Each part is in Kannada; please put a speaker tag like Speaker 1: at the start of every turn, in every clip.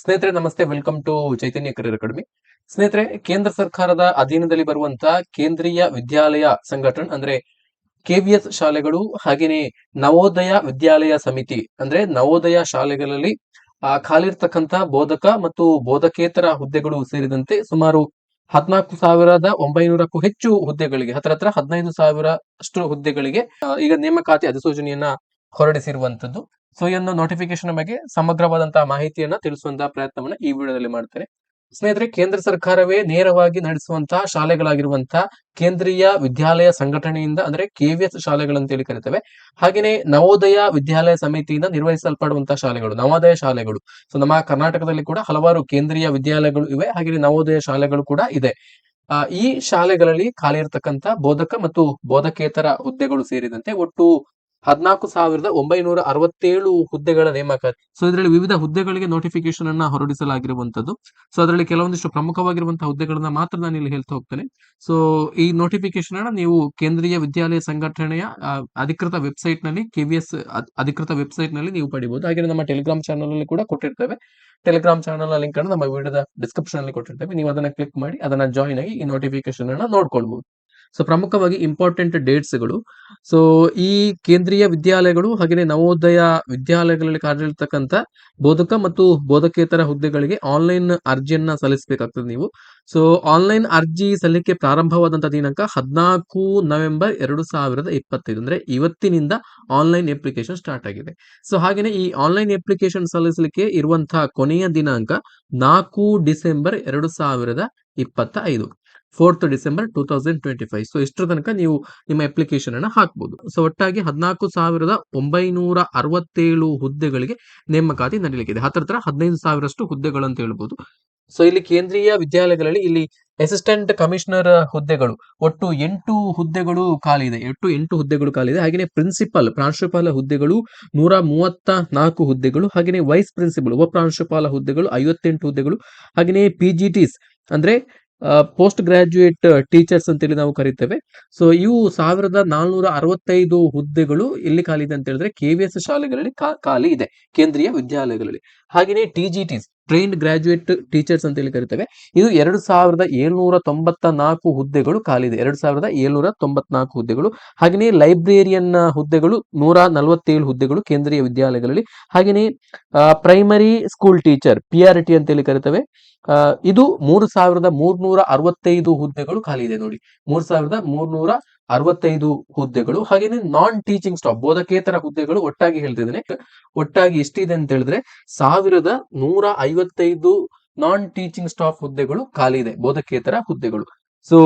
Speaker 1: ಸ್ನೇಹಿತರೆ ನಮಸ್ತೆ. Welcome to Chaitanya career academy ಸ್ನೇಹಿತರೆ ಕೇಂದ್ರ ಸರ್ಕಾರದ ಅಧೀನದಲ್ಲಿ ಬರುವಂತ ಕೇಂದ್ರೀಯ ವಿದ್ಯಾಲಯ ಸಂಘಟನೆ ಅಂದ್ರೆ ಕೆವಿಎಸ್ ಶಾಲೆಗಳು ಹಾಗೇನೆ ನವೋದಯ ವಿದ್ಯಾಲಯ ಸಮಿತಿ ಅಂದ್ರೆ ನವೋದಯ ಶಾಲೆಗಳಲ್ಲಿ ಆ, ಖಾಲಿರ್ತಕ್ಕಂಥ ಬೋಧಕ ಮತ್ತು ಬೋಧಕೇತರ ಹುದ್ದೆಗಳು ಸೇರಿದಂತೆ ಸುಮಾರು ಹದಿನಾಲ್ಕು ಸಾವಿರದ ಒಂಬೈನೂರಕ್ಕೂ ಹೆಚ್ಚು ಹುದ್ದೆಗಳಿಗೆ ಹತ್ರ ಹತ್ರ ಹದಿನೈದು ಸಾವಿರ ಅಷ್ಟು ಹುದ್ದೆಗಳಿಗೆ ಈಗ ನೇಮಕಾತಿ ಅಧಿಸೂಚನೆಯನ್ನ ಹೊರಡಿಸಿರುವಂತದ್ದು ಸೊ ಈ ನೋಟಿಫಿಕೇಶನ್ ಬಗ್ಗೆ ಸಮಗ್ರವಾದಂತಹ ಮಾಹಿತಿಯನ್ನ ತಿಳಿಸುವಂತಹ ಪ್ರಯತ್ನವನ್ನ ಈ ವಿಡಿಯೋದಲ್ಲಿ ಮಾಡ್ತಾರೆ ಸ್ನೇಹಿತರೆ, ಕೇಂದ್ರ ಸರ್ಕಾರವೇ ನೇರವಾಗಿ ನಡೆಸುವಂತಹ ಶಾಲೆಗಳಾಗಿರುವಂತಹ ಕೇಂದ್ರೀಯ ವಿದ್ಯಾಲಯ ಸಂಘಟನೆಯಿಂದ, ಅಂದ್ರೆ ಕೆವಿಎಸ್ ಶಾಲೆಗಳಂತೇಳಿ ಕರಿತವೆ. ಹಾಗೇನೆ ನವೋದಯ ವಿದ್ಯಾಲಯ ಸಮಿತಿಯಿಂದ ನಿರ್ವಹಿಸಲ್ಪಡುವಂತಹ ಶಾಲೆಗಳು, ನವೋದಯ ಶಾಲೆಗಳು. ಸೊ ನಮ್ಮ ಕರ್ನಾಟಕದಲ್ಲಿ ಕೂಡ ಹಲವಾರು ಕೇಂದ್ರೀಯ ವಿದ್ಯಾಲಯಗಳು ಇವೆ. ಹಾಗೆ ನವೋದಯ ಶಾಲೆಗಳು ಕೂಡ ಇದೆ. ಈ ಶಾಲೆಗಳಲ್ಲಿ ಖಾಲಿ ಇರತಕ್ಕಂತ ಬೋಧಕ ಮತ್ತು ಬೋಧಕೇತರ ಹುದ್ದೆಗಳು ಸೇರಿದಂತೆ ಒಟ್ಟು ಹದಿನಾಲ್ಕು ಸಾವಿರದ ಒಂಬೈನೂರ ಅರವತ್ತೇಳು ಹುದ್ದೆಗಳ ನೇಮಕಾತಿ ಸೊ ಇದರಲ್ಲಿ ವಿವಿಧ ಹುದ್ದೆಗಳಿಗೆ ನೋಟಿಫಿಕೇಶನ್ ಅನ್ನ ಹೊರಡಿಸಲಾಗಿರುವಂತದ್ದು. ಸೊ ಅದರಲ್ಲಿ ಕೆಲವೊಂದಿಷ್ಟು ಪ್ರಮುಖವಾಗಿರುವಂತಹ ಹುದ್ದೆಗಳನ್ನ ಮಾತ್ರ ನಾನು ಇಲ್ಲಿ ಹೇಳ್ತಾ ಹೋಗ್ತೇನೆ. ಸೊ ಈ ನೋಟಿಫಿಕೇಶನ್ ಅನ್ನ ನೀವು ಕೇಂದ್ರೀಯ ವಿದ್ಯಾಲಯ ಸಂಘಟನೆಯ ಅಧಿಕೃತ ವೆಬ್ಸೈಟ್ನಲ್ಲಿ ಕೆವಿಎಸ್ ಅಧಿಕೃತ ವೆಬ್ಸೈಟ್ನಲ್ಲಿ ನೀವು ಪಡಿಬಹುದು ಹಾಗೆ ನಮ್ಮ ಟೆಲಿಗ್ರಾಮ್ ಚಾನಲ್ ಅಲ್ಲಿ ಕೂಡ ಕೊಟ್ಟಿರ್ತೇವೆ. ಟೆಲಿಗ್ರಾಮ್ ಚಾನಲ್ ಲಿಂಕ್ ಅನ್ನು ನಮ್ಮ ವಿಡಿಯೋದ ಡಿಸ್ಕ್ರಿಪ್ಷನ್ ಅಲ್ಲಿ ಕೊಟ್ಟಿರ್ತೇವೆ. ನೀವು ಅದನ್ನ ಕ್ಲಿಕ್ ಮಾಡಿ, ಅದನ್ನ ಜಾಯಿನ್ ಆಗಿ ಈ ನೋಟಿಫಿಕೇಶನ್ ಅನ್ನ ನೋಡ್ಕೊಳ್ಬಹುದು ಸೊ ಪ್ರಮುಖವಾಗಿ ಇಂಪಾರ್ಟೆಂಟ್ ಡೇಟ್ಸ್ಗಳು ಸೊ ಈ ಕೇಂದ್ರೀಯ ವಿದ್ಯಾಲಯಗಳು ಹಾಗೆಯೇ ನವೋದಯ ವಿದ್ಯಾಲಯಗಳಲ್ಲಿ ಕಾರ್ಯನಿರ್ತಕ್ಕಂಥ ಬೋಧಕ ಮತ್ತು ಬೋಧಕೇತರ ಹುದ್ದೆಗಳಿಗೆ ಆನ್ಲೈನ್ ಅರ್ಜಿಯನ್ನ ಸಲ್ಲಿಸಬೇಕಾಗ್ತದೆ ನೀವು. ಸೊ ಆನ್ಲೈನ್ ಅರ್ಜಿ ಸಲ್ಲಿಕೆ ಪ್ರಾರಂಭವಾದಂತ ದಿನಾಂಕ ಹದಿನಾಲ್ಕು ನವೆಂಬರ್ ಎರಡು ಸಾವಿರದ ಇಪ್ಪತ್ತೈದು, ಅಂದ್ರೆ ಇವತ್ತಿನಿಂದ ಆನ್ಲೈನ್ ಅಪ್ಲಿಕೇಶನ್ ಸ್ಟಾರ್ಟ್ ಆಗಿದೆ. ಸೊ ಹಾಗೆಯೇ ಈ ಆನ್ಲೈನ್ ಅಪ್ಲಿಕೇಶನ್ ಸಲ್ಲಿಸಲಿಕ್ಕೆ ಇರುವಂತಹ ಕೊನೆಯ ದಿನಾಂಕ ನಾಲ್ಕು ಡಿಸೆಂಬರ್ ಎರಡು ಸಾವಿರದ ಇಪ್ಪತ್ತ ಐದು fourth December two thousand twenty five so ಇಷ್ಟರ ತನಕ ನೀವು ನಿಮ್ಮ ಅಪ್ಲಿಕೇಶನ್ ಅನ್ನ ಹಾಕಬಹುದು ಸೊ ಒಟ್ಟಾಗಿ ಹದಿನಾಲ್ಕು ಸಾವಿರದ ಒಂಬೈನೂರ ಅರವತ್ತೇಳು ಹುದ್ದೆಗಳಿಗೆ ನೇಮಕಾತಿ ನಡೀಲಿಕ್ಕಿದೆ. ಹತ್ರ ಹತ್ರ ಹದಿನೈದು ಸಾವಿರಷ್ಟು ಹುದ್ದೆಗಳು ಅಂತ ಹೇಳ್ಬೋದು. ಸೊ ಇಲ್ಲಿ ಕೇಂದ್ರೀಯ ವಿದ್ಯಾಲಯಗಳಲ್ಲಿ ಇಲ್ಲಿ ಅಸಿಸ್ಟೆಂಟ್ ಕಮಿಷನರ್ ಹುದ್ದೆಗಳು ಒಟ್ಟು ಎಂಟು ಹುದ್ದೆಗಳು ಖಾಲಿ ಇದೆ ಒಟ್ಟು ಎಂಟು ಹುದ್ದೆಗಳು ಖಾಲಿ ಇದೆ ಹಾಗೆಯೇ ಪ್ರಿನ್ಸಿಪಲ್ ಪ್ರಾಂಶುಪಾಲ ಹುದ್ದೆಗಳು ನೂರ ಮೂವತ್ತ ನಾಲ್ಕು ಹುದ್ದೆಗಳು, ಹಾಗೆಯೇ ವೈಸ್ ಪ್ರಿನ್ಸಿಪಲ್ ಉಪ ಪ್ರಾಂಶುಪಾಲ ಹುದ್ದೆಗಳು ಐವತ್ತೆಂಟು ಹುದ್ದೆಗಳು, ಹಾಗೆಯೇ ಪಿ ಅಂದ್ರೆ ಪೋಸ್ಟ್ ಗ್ರಾಜ್ಯುಯೇಟ್ ಟೀಚರ್ಸ್ ಅಂತೇಳಿ ನಾವು ಕರಿತೇವೆ. ಸೊ ಇವು ಸಾವಿರದ ನಾಲ್ನೂರ ಅರವತ್ತೈದು ಹುದ್ದೆಗಳು ಎಲ್ಲಿ ಖಾಲಿ ಇದೆ ಅಂತ ಹೇಳಿದ್ರೆ ಕೆವಿಎಸ್ ಶಾಲೆಗಳಲ್ಲಿ ಖಾಲಿ ಇದೆ, ಕೇಂದ್ರೀಯ ವಿದ್ಯಾಲಯಗಳಲ್ಲಿ. ಹಾಗೆಯೇ ಟಿ ಟ್ರೈನ್ಡ್ ಗ್ರಾಜುಯೇಟ್ ಟೀಚರ್ಸ್ ಅಂತ ಹೇಳಿ ಕರಿತೇವೆ. ಇದು ಎರಡು ಸಾವಿರದ ಏಳ್ನೂರ ತೊಂಬತ್ತ ನಾಲ್ಕು ಹುದ್ದೆಗಳು ಖಾಲಿ ಇದೆ ಎರಡು ಸಾವಿರದ ಏಳ್ನೂರ ತೊಂಬತ್ನಾಲ್ಕು ಹುದ್ದೆಗಳು. ಹಾಗೆಯೇ ಲೈಬ್ರೇರಿಯನ್ ಹುದ್ದೆಗಳು ನೂರ ನಲವತ್ತೇಳು ಹುದ್ದೆಗಳು ಕೇಂದ್ರೀಯ ವಿದ್ಯಾಲಯಗಳಲ್ಲಿ. ಹಾಗೆಯೇ primary school teacher P R T ಅಂತೇಳಿ ಕರಿತೇವೆ. ಆ, ಇದು ಮೂರು ಸಾವಿರದ ಮೂರ್ನೂರ ಅರವತ್ತೈದು ಹುದ್ದೆಗಳು ಖಾಲಿ ಇದೆ ನೋಡಿ. ಮೂರ್ ಸಾವಿರದ ಮೂರ್ನೂರ ಅರವತ್ತೈದು ಹುದ್ದೆಗಳು ಹಾಗೇನೆ ನಾನ್ ಟೀಚಿಂಗ್ ಸ್ಟಾಫ್ ಬೋಧಕೇತರ ಹುದ್ದೆಗಳು ಒಟ್ಟಾಗಿ ಹೇಳ್ತಿದ್ದೇನೆ. ಒಟ್ಟಾಗಿ ಎಷ್ಟಿದೆ ಅಂತ ಹೇಳಿದ್ರೆ ಸಾವಿರದ ನೂರ ಐವತ್ತೈದು ನಾನ್ ಟೀಚಿಂಗ್ ಸ್ಟಾಫ್ ಹುದ್ದೆಗಳು ಖಾಲಿ ಇದೆ, ಬೋಧಕೇತರ ಹುದ್ದೆಗಳು. ಸೊ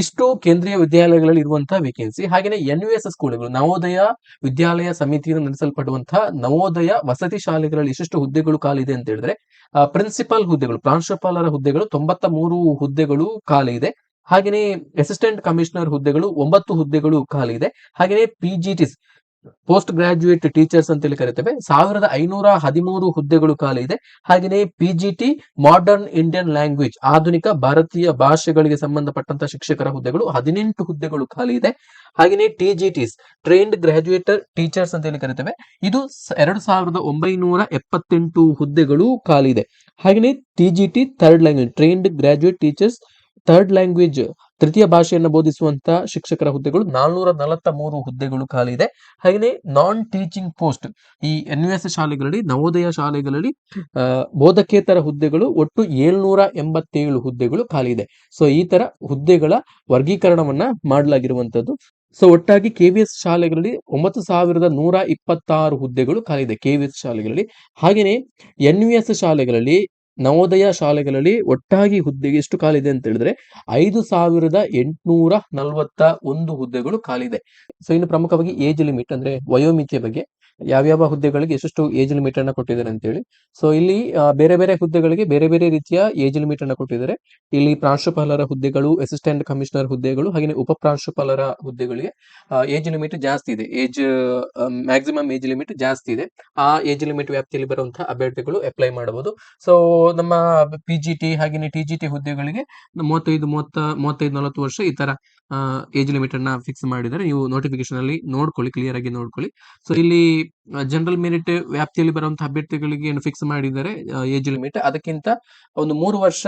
Speaker 1: ಇಷ್ಟು ಕೇಂದ್ರೀಯ ವಿದ್ಯಾಲಯಗಳಲ್ಲಿ ಇರುವಂತಹ ವೇಕೆನ್ಸಿ ಹಾಗೆಯೇ ಎನ್ ಯು ಎಸ್ ಸ್ಕೂಲ್ಗಳು, ನವೋದಯ ವಿದ್ಯಾಲಯ ಸಮಿತಿಯಿಂದ ನಡೆಸಲ್ಪಡುವಂತಹ ನವೋದಯ ವಸತಿ ಶಾಲೆಗಳಲ್ಲಿ ಇಷ್ಟು ಹುದ್ದೆಗಳು ಖಾಲಿ ಇದೆ ಅಂತ ಹೇಳಿದ್ರೆ ಪ್ರಿನ್ಸಿಪಾಲ್ ಹುದ್ದೆಗಳು, ಪ್ರಾಂಶುಪಾಲರ ಹುದ್ದೆಗಳು ತೊಂಬತ್ತ ಮೂರು ಹುದ್ದೆಗಳು ಖಾಲಿ ಇದೆ. ಹಾಗೆಯೇ ಅಸಿಸ್ಟೆಂಟ್ ಕಮಿಷನರ್ ಹುದ್ದೆಗಳು ಒಂಬತ್ತು ಹುದ್ದೆಗಳು ಖಾಲಿ ಇದೆ ಹಾಗೆಯೇ ಪಿಜಿಟಿಸ್ ಪೋಸ್ಟ್ ಗ್ರಾಜುಯೇಟ್ ಟೀಚರ್ಸ್ ಅಂತೇಳಿ ಕರಿತೇವೆ, ಸಾವಿರದ ಐನೂರ ಹದಿಮೂರು ಹುದ್ದೆಗಳು ಖಾಲಿ ಇದೆ ಹಾಗೆಯೇ ಪಿಜಿಟಿ ಮಾಡರ್ನ್ ಇಂಡಿಯನ್ ಲ್ಯಾಂಗ್ವೇಜ್ ಆಧುನಿಕ ಭಾರತೀಯ ಭಾಷೆಗಳಿಗೆ ಸಂಬಂಧಪಟ್ಟಂತ ಶಿಕ್ಷಕರ ಹುದ್ದೆಗಳು ಹದಿನೆಂಟು ಹುದ್ದೆಗಳು ಖಾಲಿ ಇದೆ ಹಾಗೆಯೇ ಟಿಜಿಟಿಸ್ ಟ್ರೈನ್ಡ್ ಗ್ರಾಜ್ಯುಯೇಟರ್ ಟೀಚರ್ಸ್ ಅಂತೇಳಿ ಕರಿತೇವೆ, ಇದು ಎರಡು ಸಾವಿರದ ಒಂಬೈನೂರ ಎಪ್ಪತ್ತೆಂಟು ಹುದ್ದೆಗಳು ಖಾಲಿ ಇದೆ ಹಾಗೆಯೇ TGT third language trained graduate teachers third language ತೃತೀಯ ಭಾಷೆಯನ್ನು ಬೋಧಿಸುವಂತ ಶಿಕ್ಷಕರ ಹುದ್ದೆಗಳು ನಾಲ್ನೂರ ನಲವತ್ತ ಮೂರು ಹುದ್ದೆಗಳು ಖಾಲಿ ಇದೆ. ಹಾಗೆಯೇ ನಾನ್ ಟೀಚಿಂಗ್ ಪೋಸ್ಟ್ ಈ ಎನ್ ಎಸ್ ಶಾಲೆಗಳಲ್ಲಿ, ನವೋದಯ ಶಾಲೆಗಳಲ್ಲಿ ಬೋಧಕೇತರ ಹುದ್ದೆಗಳು ಒಟ್ಟು ಏಳ್ನೂರ ಎಂಬತ್ತೇಳು ಹುದ್ದೆಗಳು ಖಾಲಿ ಇದೆ. ಸೊ ಈ ತರ ಹುದ್ದೆಗಳ ವರ್ಗೀಕರಣವನ್ನ ಮಾಡಲಾಗಿರುವಂತದ್ದು. ಸೊ ಒಟ್ಟಾಗಿ ಕೆವಿಎಸ್ ಶಾಲೆಗಳಲ್ಲಿ ಒಂಬತ್ತು ಸಾವಿರದ ನೂರ ಇಪ್ಪತ್ತಾರು ಹುದ್ದೆಗಳು ಖಾಲಿ ಇದೆ ಕೆವಿಎಸ್ ಶಾಲೆಗಳಲ್ಲಿ. ಹಾಗೆಯೇ ಎನ್ ವಿ ಎಸ್ ಶಾಲೆಗಳಲ್ಲಿ ನವೋದಯ ಶಾಲೆಗಳಲ್ಲಿ ಒಟ್ಟಾಗಿ ಹುದ್ದೆಗೆ ಎಷ್ಟು ಕಾಲಿದೆ ಅಂತ ಹೇಳಿದ್ರೆ ಐದು ಸಾವಿರದ ಎಂಟುನೂರ ನಲವತ್ತ ಒಂದು ಹುದ್ದೆಗಳು ಕಾಲಿದೆ ಸೊ ಇನ್ನು ಪ್ರಮುಖವಾಗಿ ಏಜ್ ಲಿಮಿಟ್ ಅಂದ್ರೆ ವಯೋಮಿತಿಯ ಬಗ್ಗೆ. ಯಾವ್ಯಾವ ಹುದ್ದೆಗಳಿಗೆ ಎಷ್ಟು ಏಜ್ ಲಿಮಿಟ್ ಅನ್ನ ಕೊಟ್ಟಿದ್ದಾರೆ ಅಂತೇಳಿ. ಸೊ ಇಲ್ಲಿ ಬೇರೆ ಬೇರೆ ಹುದ್ದೆಗಳಿಗೆ ಬೇರೆ ಬೇರೆ ರೀತಿಯ ಏಜ್ ಲಿಮಿಟ್ ಅನ್ನ ಕೊಟ್ಟಿದ್ದಾರೆ. ಇಲ್ಲಿ ಪ್ರಾಂಶುಪಾಲರ ಹುದ್ದೆಗಳು ಅಸಿಸ್ಟೆಂಟ್ ಕಮಿಷನರ್ ಹುದ್ದೆಗಳು ಹಾಗೆ ಉಪ ಪ್ರಾಂಶುಪಾಲರ ಹುದ್ದೆಗಳಿಗೆ ಏಜ್ ಲಿಮಿಟ್ ಜಾಸ್ತಿ ಇದೆ. ಏಜ್ ಮ್ಯಾಕ್ಸಿಮಮ್ ಏಜ್ ಲಿಮಿಟ್ ಜಾಸ್ತಿ ಇದೆ. ಆ ಏಜ್ ಲಿಮಿಟ್ ವ್ಯಾಪ್ತಿಯಲ್ಲಿ ಬರುವಂತಹ ಅಭ್ಯರ್ಥಿಗಳು ಅಪ್ಲೈ ಮಾಡಬಹುದು. ಸೊ ನಮ್ಮ ಪಿ ಜಿ ಟಿ ಹಾಗೆ ಟಿ ಜಿ ಟಿ ಹುದ್ದೆಗಳಿಗೆ ಮೂವತ್ತೈದು, ಮೂವತ್ತ, ಮೂವತ್ತೈದು, ನಲವತ್ತು ವರ್ಷ ಈ ತರ ಏಜ್ ಲಿಮಿಟ್ ಅನ್ನ ಫಿಕ್ಸ್ ಮಾಡಿದರೆ ನೀವು ನೋಟಿಫಿಕೇಶನ್ ಅಲ್ಲಿ ನೋಡ್ಕೊಳ್ಳಿ ಕ್ಲಿಯರ್ ಆಗಿ ನೋಡ್ಕೊಳ್ಳಿ. ಸೊ ಇಲ್ಲಿ we ಜನರಲ್ ಮೆರಿಟ್ ವ್ಯಾಪ್ತಿಯಲ್ಲಿ ಬರುವಂತಹ ಅಭ್ಯರ್ಥಿಗಳಿಗೆ ಏನು ಫಿಕ್ಸ್ ಮಾಡಿದ್ದಾರೆ ಏಜ್ ಲಿಮಿಟ್ ಅದಕ್ಕಿಂತ ಒಂದು ಮೂರು ವರ್ಷ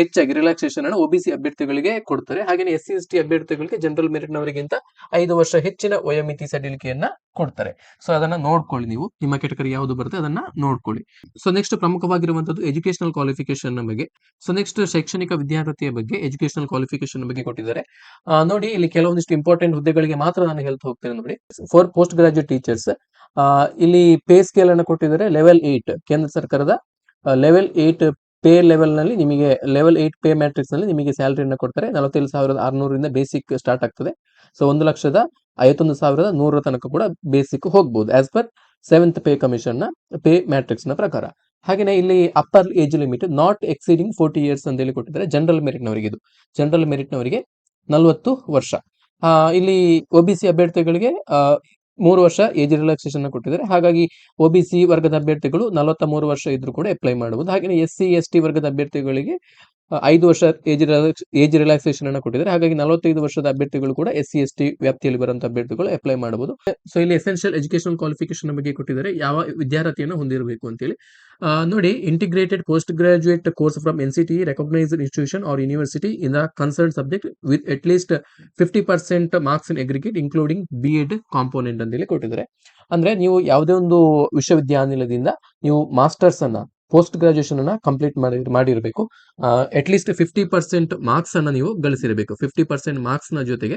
Speaker 1: ಹೆಚ್ಚಾಗಿ ರಿಲ್ಯಾಕ್ಸೇಷನ್ ಅನ್ನು ಒಬಿಸಿ ಅಭ್ಯರ್ಥಿಗಳಿಗೆ ಕೊಡ್ತಾರೆ. ಹಾಗೆ ಎಸ್ ಸಿ ಎಸ್ ಟಿ ಅಭ್ಯರ್ಥಿಗಳಿಗೆ ಜನರಲ್ ಮೆರಿಟ್ ನವರಿಗಿಂತ ಐದು ವರ್ಷ ಹೆಚ್ಚಿನ ವಯೋಮಿತಿ ಸಡಿಲಿಕೆಯನ್ನ ಕೊಡ್ತಾರೆ. ಸೊ ಅದನ್ನ ನೋಡ್ಕೊಳ್ಳಿ ನೀವು. ನಿಮ್ಮ ಕೆಟಗರಿ ಯಾವುದು ಬರುತ್ತೆ ಅದನ್ನ ನೋಡ್ಕೊಳ್ಳಿ. ಸೊ ನೆಕ್ಸ್ಟ್ ಪ್ರಮುಖವಾಗಿರುವಂತದ್ದು ಎಜುಕೇಶನಲ್ ಕ್ವಾಲಿಫಿಕೇಶನ್ ಬಗ್ಗೆ. ಸೊ ನೆಕ್ಸ್ಟ್ ಶೈಕ್ಷಣಿಕ ವಿದ್ಯಾರ್ಥಿಯ ಬಗ್ಗೆ ಎಜುಕೇಶನಲ್ ಕ್ವಾಲಿಫಿಕೇಶನ್ ಬಗ್ಗೆ ಕೊಟ್ಟಿದ್ದಾರೆ. ನೋಡಿ, ಇಲ್ಲಿ ಕೆಲವೊಂದಿಷ್ಟು ಇಂಪಾರ್ಟೆಂಟ್ ಹುದ್ದೆಗಳಿಗೆ ಮಾತ್ರ ನಾನು ಹೇಳ್ತಾ ಹೋಗ್ತೇನೆ ನೋಡಿ. ಫಾರ್ ಪೋಸ್ಟ್ ಗ್ರಾಜುಯೇಟ್ ಟೀಚರ್ಸ್ ಇಲ್ಲಿ ಪೇ ಸ್ಕೇಲ್ ಅನ್ನು ಕೊಟ್ಟಿದ್ದಾರೆ ಲೆವೆಲ್ ಏಟ್ ಕೇಂದ್ರ ಸರ್ಕಾರದ ಲೆವೆಲ್ ಏಟ್ ಪೇ ಲೆವೆಲ್ನಲ್ಲಿ ನಿಮಗೆ ಲೆವೆಲ್ ಏಟ್ ಪೇ ಮ್ಯಾಟ್ರಿಕ್ಸ್ನಲ್ಲಿ ನಿಮಗೆ ಸ್ಯಾಲರಿಯನ್ನು ಕೊಡ್ತಾರೆ. ನಲವತ್ತೇಳು ಸಾವಿರದ ಆರ್ನೂರಿಂದ ಬೇಸಿಕ್ ಸ್ಟಾರ್ಟ್ ಆಗ್ತದೆ. ಸೊ ಒಂದು ಲಕ್ಷದ ಐವತ್ತೊಂದು ಸಾವಿರದ ನೂರರ ತನಕ ಕೂಡ ಬೇಸಿಕ್ ಹೋಗ್ಬೋದು ಆಸ್ ಪರ್ ಸೆವೆಂತ್ ಪೇ ಕಮಿಷನ್ನ ಪೇ ಮ್ಯಾಟ್ರಿಕ್ಸ್ನ ಪ್ರಕಾರ. ಹಾಗೆಯೇ ಇಲ್ಲಿ upper age limit not exceeding forty years ಅಂತ ಹೇಳಿ ಕೊಟ್ಟಿದ್ದಾರೆ ಜನರಲ್ ಮೆರಿಟ್ ನವರಿಗೆ ಇದು. ಜನರಲ್ ಮೆರಿಟ್ ನವರಿಗೆ ನಲವತ್ತು ವರ್ಷ. ಇಲ್ಲಿ ಒಬಿಸಿ ಅಭ್ಯರ್ಥಿಗಳಿಗೆ ಮೂರು ವರ್ಷ ಏಜ್ ರಿಲ್ಯಾಕ್ಸೇಷನ್ ಕೊಟ್ಟಿದ್ದಾರೆ. ಹಾಗಾಗಿ ಒಬಿಸಿ ವರ್ಗದ ಅಭ್ಯರ್ಥಿಗಳು ನಲವತ್ತ ಮೂರು ವರ್ಷ ಇದ್ರೂ ಕೂಡ ಅಪ್ಲೈ ಮಾಡಬಹುದು ಹಾಗೆ ಎಸ್ ಸಿ ಎಸ್ ಟಿ ವರ್ಗದ ಅಭ್ಯರ್ಥಿಗಳಿಗೆ ಐದು ವರ್ಷ ಏಜ್ ಏಜ್ ರಿಲ್ಯಾಕ್ಸೇಷನ್ ಅನ್ನು ಕೊಟ್ಟಿದ್ದಾರೆ. ಹಾಗಾಗಿ ನಲವತ್ತೈದು ವರ್ಷದ ಅಭ್ಯರ್ಥಿಗಳು ಕೂಡ ಎಸ್ ಸಿ ಎಸ್ ಟಿ ವ್ಯಾಪ್ತಿಯಲ್ಲಿ ಬರುವಂತಹ ಅಭ್ಯರ್ಥಿಗಳು ಅಪ್ಲೈ ಮಾಡಬಹುದು. ಸೊ ಇಲ್ಲಿ ಎಸೆನ್ಷಿಯಲ್ ಎಜುಕೇಶನಲ್ ಕ್ವಾಲಿಫಿಕೇಶನ್ ಬಗ್ಗೆ ಕೊಟ್ಟಿದ್ದಾರೆ. ಯಾವ ವಿದ್ಯಾರ್ಥಿಯನ್ನು ಹೊಂದಿರಬೇಕು ಅಂತೇಳಿ. ನೋಡಿ integrated post graduate course from N C T recognised institution or university in the concern subject with at least fifty percent marks in aggregate including B Ed component ಅಂತೇಳಿ ಕೊಟ್ಟಿದ್ದಾರೆ. ಅಂದ್ರೆ, ನೀವು ಯಾವುದೇ ಒಂದು ವಿಶ್ವವಿದ್ಯಾನಿಲಯದಿಂದ ನೀವು ಮಾಸ್ಟರ್ಸ್ ಅನ್ನ ಪೋಸ್ಟ್ ಗ್ರಾಜುಯೇಷನ್ ಅನ್ನ ಕಂಪ್ಲೀಟ್ ಮಾಡಿ, ಮಾಡಿರಬೇಕು. At least fifty percent marks ಅನ್ನ ನೀವು ಗಳಿಸಿರಬೇಕು. ಫಿಫ್ಟಿ ಪರ್ಸೆಂಟ್ ಮಾರ್ಕ್ಸ್ನ ಜೊತೆಗೆ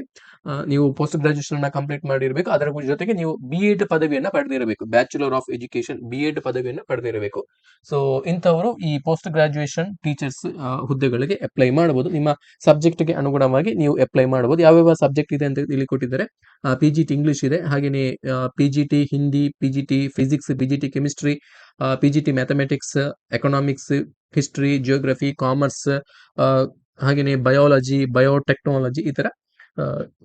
Speaker 1: ನೀವು ಪೋಸ್ಟ್ ಗ್ರಾಜುಯೇಷನ್ ಅನ್ನ ಕಂಪ್ಲೀಟ್ ಮಾಡಿರಬೇಕು. ಅದರ ಜೊತೆಗೆ ನೀವು ಬಿ ಎಡ್ ಪದವಿಯನ್ನ ಪಡೆದಿರಬೇಕು. Bachelor of education B Ed ಪದವಿಯನ್ನ ಪಡೆದಿರಬೇಕು. ಸೊ ಇಂಥವರು ಈ ಪೋಸ್ಟ್ ಗ್ರಾಜುಯೇಷನ್ ಟೀಚರ್ಸ್ ಹುದ್ದೆಗಳಿಗೆ ಅಪ್ಲೈ ಮಾಡಬಹುದು. ನಿಮ್ಮ ಸಬ್ಜೆಕ್ಟ್ಗೆ ಅನುಗುಣವಾಗಿ ನೀವು ಅಪ್ಲೈ ಮಾಡಬಹುದು. ಯಾವ್ಯಾವ ಸಬ್ಜೆಕ್ಟ್ ಇದೆ ಅಂತ ಇಲ್ಲಿ ಕೊಟ್ಟಿದ್ದಾರೆ. ಪಿ ಇಂಗ್ಲಿಷ್ ಇದೆ. ಹಾಗೆಯೇ P G T Hindi P G T physics P G T chemistry P G T mathematics economics history geography commerce ಹಾಗೆಯೇ ಬಯಾಲಜಿ ಬಯೋಟೆಕ್ನಾಲಜಿ ಈ ತರ ಆ,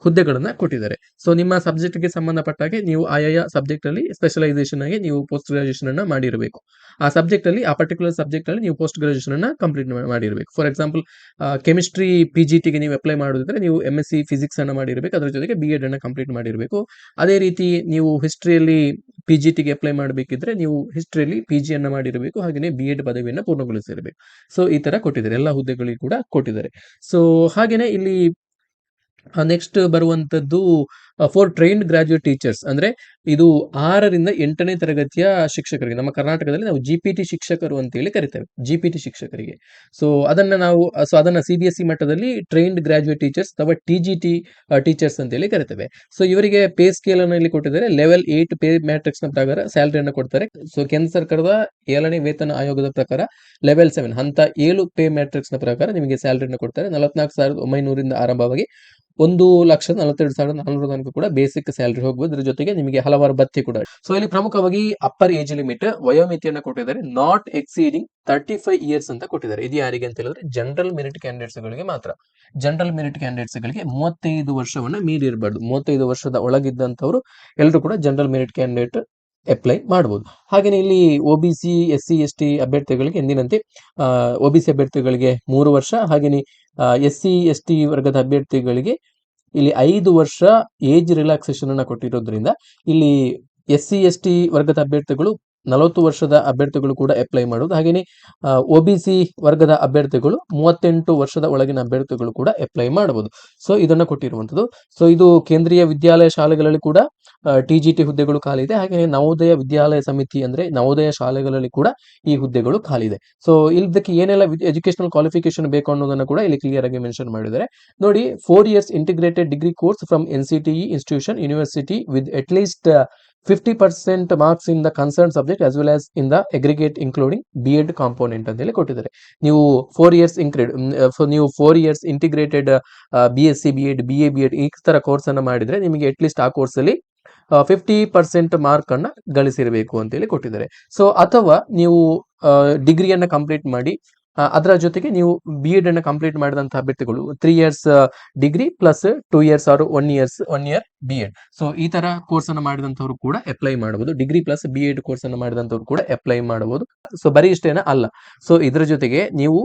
Speaker 1: ಹುದ್ದೆಗಳನ್ನ ಕೊಟ್ಟಿದ್ದಾರೆ. ಸೊ ನಿಮ್ಮ ಸಬ್ಜೆಕ್ಟ್ಗೆ ಸಂಬಂಧಪಟ್ಟ ಹಾಗೆ ನೀವು ಆಯಾ ಸಬ್ಜೆಕ್ಟ್ ಅಲ್ಲಿ ಸ್ಪೆಷಲೈಸೇಷನ್ ಆಗಿ ನೀವು ಪೋಸ್ಟ್ ಗ್ರಾಜುಯೇಷನ್ ಅನ್ನ ಮಾಡಿರಬೇಕು. ಆ ಸಬ್ಜೆಕ್ಟ್ ಅಲ್ಲಿ, ಆ ಪರ್ಟಿಕ್ಯುಲರ್ ಸಬ್ಜೆಕ್ಟ್ ಅಲ್ಲಿ ನೀವು ಪೋಸ್ಟ್ ಗ್ರಾಜುಯೇಷನ್ ಅನ್ನ ಕಂಪ್ಲೀಟ್ ಮಾಡಿರಬೇಕು. For example chemistry P G ಟಿಗೆ ನೀವು ಅಪ್ಲೈ ಮಾಡೋದಿದ್ರೆ ನೀವು ಎಂ ಎಸ್ ಸಿ ಫಿಸಿಕ್ಸ್ ಅನ್ನ ಮಾಡಿರಬೇಕು. ಅದರ ಜೊತೆಗೆ ಬಿ ಎಡ್ ಅನ್ನ ಕಂಪ್ಲೀಟ್ ಮಾಡಿರಬೇಕು. ಅದೇ ರೀತಿ ನೀವು ಹಿಸ್ಟ್ರಿಯಲ್ಲಿ ಪಿ ಜಿ ಟಿಗೆ ಅಪ್ಲೈ ಮಾಡಬೇಕಿದ್ರೆ ನೀವು ಹಿಸ್ಟ್ರಿಯಲ್ಲಿ ಪಿ ಜಿ ಅನ್ನ ಮಾಡಿರಬೇಕು. ಹಾಗೆಯೇ ಬಿ ಎಡ್ ಪದವಿಯನ್ನು ಪೂರ್ಣಗೊಳಿಸಿರಬೇಕು. ಸೊ ಈ ತರ ಕೊಟ್ಟಿದ್ದಾರೆ. ಎಲ್ಲ ಹುದ್ದೆಗಳಿಗೆ ಕೂಡ ಕೊಟ್ಟಿದ್ದಾರೆ. ಸೊ ಹಾಗೇನೆ ಇಲ್ಲಿ ನೆಕ್ಸ್ಟ್ ಬರುವಂತದ್ದು ಫಾರ್ ಟ್ರೈನ್ಡ್ ಗ್ರಾಜುಯೇಟ್ ಟೀಚರ್ಸ್ ಅಂದ್ರೆ ಇದು ಆರರಿಂದ ಎಂಟನೇ ತರಗತಿಯ ಶಿಕ್ಷಕರಿಗೆ. ನಮ್ಮ ಕರ್ನಾಟಕದಲ್ಲಿ ನಾವು ಜಿ ಶಿಕ್ಷಕರು ಅಂತೇಳಿ ಕರಿತೇವೆ ಜಿ ಶಿಕ್ಷಕರಿಗೆ. ಸೊ ಅದನ್ನ ನಾವು ಸೊ ಅದನ್ನ ಸಿ ಸಿ ಮಟ್ಟದಲ್ಲಿ ಟ್ರೈನ್ಡ್ ಗ್ರಾಜುಯೇಟ್ ಟೀಚರ್ಸ್ ಅಥವಾ ಟಿ ಜಿ ಟಿ ಟೀಚರ್ಸ್ ಅಂತೇಳಿ ಕರಿತೇವೆ. ಸೊ ಇವರಿಗೆ ಪೇ ಸ್ಕೇಲ್ ಅನ್ನು ಇಲ್ಲಿ ಕೊಟ್ಟಿದ್ದಾರೆ. ಲೆವೆಲ್ ಏಟ್ ಪೇ ಮ್ಯಾಟ್ರಿಕ್ಸ್ನ ಪ್ರಕಾರ ಸ್ಯಾಲರಿಯನ್ನು ಕೊಡ್ತಾರೆ. ಸೊ ಕೇಂದ್ರ ಸರ್ಕಾರದ ಏಳನೇ ವೇತನ ಆಯೋಗದ ಪ್ರಕಾರ ಲೆವೆಲ್ ಸೆವೆನ್ ಹಂತ ಏಳು ಪೇ ಮ್ಯಾಟ್ರಿಕ್ಸ್ನ ಪ್ರಕಾರ ನಿಮಗೆ ಸ್ಯಾಲರಿಯನ್ನು ಕೊಡ್ತಾರೆ. ನಲವತ್ನಾಲ್ಕು ಸಾವಿರದ ಒಂಬೈನೂರಿಂದ ಆರಂಭವಾಗಿ ಒಂದು ಲಕ್ಷ ನಲವತ್ತೆರಡು ಸಾವಿರದ ನಾನೂರ ತನಕ ಕೂಡ ಬೇಸಿಕ್ ಸ್ಯಾಲರಿ ಹೋಗ್ಬೋದು. ಅದರ ಜೊತೆಗೆ ನಿಮಗೆ ಹಲವಾರು ಭತ್ತೆ ಕೂಡ. ಸೊ ಇಲ್ಲಿ ಪ್ರಮುಖವಾಗಿ ಅಪ್ಪರ್ ಏಜ್ ಲಿಮಿಟ್ ವಯೋಮಿತಿಯನ್ನು ಕೊಟ್ಟಿದ್ದಾರೆ. Not exceeding thirty five years ಅಂತ ಕೊಟ್ಟಿದ್ದಾರೆ. ಇದು ಯಾರಿಗೆ ಅಂತ ಹೇಳಿದ್ರೆ ಜನರಲ್ ಮೆರಿಟ್ ಕ್ಯಾಂಡಿಡೇಟ್ಸ್ ಗಳಿಗೆ ಮಾತ್ರ. ಜನರಲ್ ಮೆರಿಟ್ ಕ್ಯಾಂಡಿಡೇಟ್ಸ್ ಗಳಿಗೆ ಮೂವತ್ತೈದು ವರ್ಷವನ್ನ ಮೀರಿರಬಾರ್ದು. ಮೂವತ್ತೈದು ವರ್ಷದ ಒಳಗಿದ್ದಂಥವ್ರು ಎಲ್ಲರೂ ಕೂಡ ಜನರಲ್ ಮೆರಿಟ್ ಕ್ಯಾಂಡಿಡೇಟ್ ಅಪ್ಲೈ ಮಾಡಬಹುದು ಹಾಗೆಯೇ ಇಲ್ಲಿ O B C S C S T ಅಭ್ಯರ್ಥಿಗಳಿಗೆ ಎಂದಿನಂತೆ ಒ ಬಿ ಸಿ ಅಭ್ಯರ್ಥಿಗಳಿಗೆ ಮೂರು ವರ್ಷ ಹಾಗೆಯೇ ಎಸ್ ಸಿ ಎಸ್ ಟಿ ವರ್ಗದ ಅಭ್ಯರ್ಥಿಗಳಿಗೆ ಇಲ್ಲಿ ಐದು ವರ್ಷ ಏಜ್ ರಿಲ್ಯಾಕ್ಸೇಷನ್ ಅನ್ನ ಕೊಟ್ಟಿರೋದ್ರಿಂದ ಇಲ್ಲಿ ಎಸ್ ಸಿ ಎಸ್ ಟಿ ವರ್ಗದ ಅಭ್ಯರ್ಥಿಗಳು ನಲವತ್ತು ವರ್ಷದ ಅಭ್ಯರ್ಥಿಗಳು ಕೂಡ ಅಪ್ಲೈ ಮಾಡೋದು. ಹಾಗೆಯೇ ಒ ಬಿ ಸಿ ವರ್ಗದ ಅಭ್ಯರ್ಥಿಗಳು ಮೂವತ್ತೆಂಟು ವರ್ಷದ ಒಳಗಿನ ಅಭ್ಯರ್ಥಿಗಳು ಕೂಡ ಅಪ್ಲೈ ಮಾಡಬಹುದು ಸೊ ಇದನ್ನ ಕೊಟ್ಟಿರುವಂತದ್ದು ಸೊ ಇದು ಕೇಂದ್ರೀಯ ವಿದ್ಯಾಲಯ ಶಾಲೆಗಳಲ್ಲಿ ಕೂಡ ಟಿ ಜಿ ಟಿ ಹುದ್ದೆಗಳು ಖಾಲಿ ಇದೆ ಹಾಗೆ ನವೋದಯ ವಿದ್ಯಾಲಯ ಸಮಿತಿ ಅಂದ್ರೆ ನವೋದಯ ಶಾಲೆಗಳಲ್ಲಿ ಕೂಡ ಈ ಹುದ್ದೆಗಳು ಖಾಲಿ ಇದೆ ಸೊ ಇದಕ್ಕೆ ಏನೆಲ್ಲ ಎಜುಕೇಶನಲ್ ಕ್ವಾಲಿಫಿಕೇಶನ್ ಬೇಕು ಅನ್ನೋದನ್ನ ಕೂಡ ಇಲ್ಲಿ ಕ್ಲಿಯರ್ ಆಗಿ ಮೆನ್ಷನ್ ಮಾಡಿದ್ದಾರೆ. ನೋಡಿ four years integrated degree course from N C T institution university with at least fifty percent marks in the concern subject as well as in the aggregate including B Ed component ಅಂತ ಹೇಳಿ ಕೊಟ್ಟಿದ್ದಾರೆ. ನೀವು ಫೋರ್ ಇಯರ್ಸ್ ಇನ್ಕ್ರೀಡ್ ನೀವು four years integrated B S C B Ed B A B Ed ಈ ತರ ಕೋರ್ಸ್ ಅನ್ನ ಮಾಡಿದ್ರೆ ನಿಮಗೆ ಅಟ್ ಲೀಸ್ಟ್ ಆ ಕೋರ್ಸ್ ಅಲ್ಲಿ ಫಿಫ್ಟಿ ಪರ್ಸೆಂಟ್ ಮಾರ್ಕ್ ಅನ್ನ ಗಳಿಸಿರಬೇಕು ಅಂತೇಳಿ ಕೊಟ್ಟಿದ್ದಾರೆ. ಸೊ ಅಥವಾ ನೀವು ಡಿಗ್ರಿಯನ್ನ ಕಂಪ್ಲೀಟ್ ಮಾಡಿ ಅದರ ಜೊತೆಗೆ ನೀವು ಬಿ ಎಡ್ ಅನ್ನ ಕಂಪ್ಲೀಟ್ ಮಾಡಿದಂತಹ ಅಭ್ಯರ್ಥಿಗಳು three years degree plus two years or one years one year B Ed so ಈ ತರ ಕೋರ್ಸ್ ಅನ್ನು ಮಾಡಿದಂಥವ್ರು ಕೂಡ ಅಪ್ಲೈ ಮಾಡಬಹುದು. Degree plus B Ed course ಅನ್ನು ಮಾಡಿದಂಥವ್ರು ಕೂಡ ಅಪ್ಲೈ ಮಾಡಬಹುದು. ಸೊ ಬರೀ ಇಷ್ಟೇನ? ಅಲ್ಲ. ಸೊ ಇದ್ರ ಜೊತೆಗೆ ನೀವು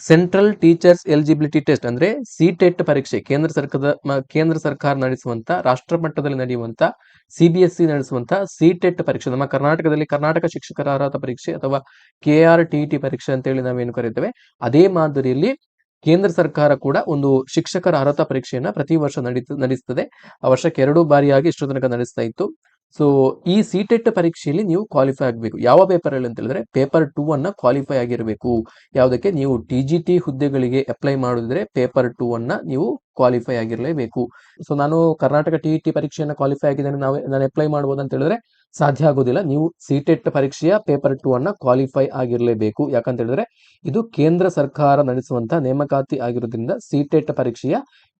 Speaker 1: ಸೆಂಟ್ರಲ್ ಟೀಚರ್ಸ್ ಎಲಿಜಿಬಿಲಿಟಿ ಟೆಸ್ಟ್ ಅಂದ್ರೆ ಸಿಟೆಟ್ ಪರೀಕ್ಷೆ, ಕೇಂದ್ರ ಸರ್ಕಾರದ ಕೇಂದ್ರ ಸರ್ಕಾರ ನಡೆಸುವಂತ, ರಾಷ್ಟ್ರ ಮಟ್ಟದಲ್ಲಿ ನಡೆಯುವಂತ ಸಿಬಿಎಸ್ಇ ನಡೆಸುವಂತ ಸಿಟೆಟ್ ಪರೀಕ್ಷೆ. ನಮ್ಮ ಕರ್ನಾಟಕದಲ್ಲಿ ಕರ್ನಾಟಕ ಶಿಕ್ಷಕರ ಅರ್ಹತಾ ಪರೀಕ್ಷೆ ಅಥವಾ ಕೆ ಆರ್ ಟಿ ಟಿ ಪರೀಕ್ಷೆ ಅಂತೇಳಿ ನಾವೇನು ಕರೀತೇವೆ ಅದೇ ಮಾದರಿಯಲ್ಲಿ ಕೇಂದ್ರ ಸರ್ಕಾರ ಕೂಡ ಒಂದು ಶಿಕ್ಷಕರ ಅರ್ಹತಾ ಪರೀಕ್ಷೆಯನ್ನ ಪ್ರತಿ ವರ್ಷ ನಡೀತ, ನಡೆಸ್ತದೆ. ಆ ವರ್ಷಕ್ಕೆ ಎರಡು ಬಾರಿಯಾಗಿ ಇಷ್ಟು ತನಕ ನಡೆಸ್ತಾ ಇತ್ತು. ಸೊ ಈ ಸಿಟೆಟ್ ಪರೀಕ್ಷೆಯಲ್ಲಿ ನೀವು ಕ್ವಾಲಿಫೈ ಆಗಬೇಕು. ಯಾವ ಪೇಪರ್ ಅಲ್ಲಿ ಅಂತ ಹೇಳಿದ್ರೆ ಪೇಪರ್ ಟೂ ಅನ್ನ ಕ್ವಾಲಿಫೈ ಆಗಿರಬೇಕು. ಯಾವುದಕ್ಕೆ? ನೀವು ಟಿ ಜಿ ಟಿ ಹುದ್ದೆಗಳಿಗೆ ಅಪ್ಲೈ ಮಾಡಿದ್ರೆ ಪೇಪರ್ ಟೂ ಅನ್ನ ನೀವು ಕ್ವಾಲಿಫೈ ಆಗಿರಲೇಬೇಕು. ಸೊ ನಾನು ಕರ್ನಾಟಕ ಟಿ ಟಿ ಪರೀಕ್ಷೆಯನ್ನು ಕ್ವಾಲಿಫೈ ಆಗಿದ್ದೇನೆ, ನಾವು, ನಾನು ಅಪ್ಲೈ ಮಾಡ್ಬೋದು ಅಂತ ಹೇಳಿದ್ರೆ ಸಾಧ್ಯ ಆಗೋದಿಲ್ಲ. ನೀವು ಸಿಟೆಟ್ ಪರೀಕ್ಷೆಯ ಪೇಪರ್ ಟೂ ಅನ್ನ ಕ್ವಾಲಿಫೈ ಆಗಿರಲೇಬೇಕು. ಯಾಕಂತ ಹೇಳಿದ್ರೆ ಇದು ಕೇಂದ್ರ ಸರ್ಕಾರ ನಡೆಸುವಂತಹ ನೇಮಕಾತಿ ಆಗಿರೋದ್ರಿಂದ ಸಿಟೆಟ್ ಪರೀಕ್ಷೆಯ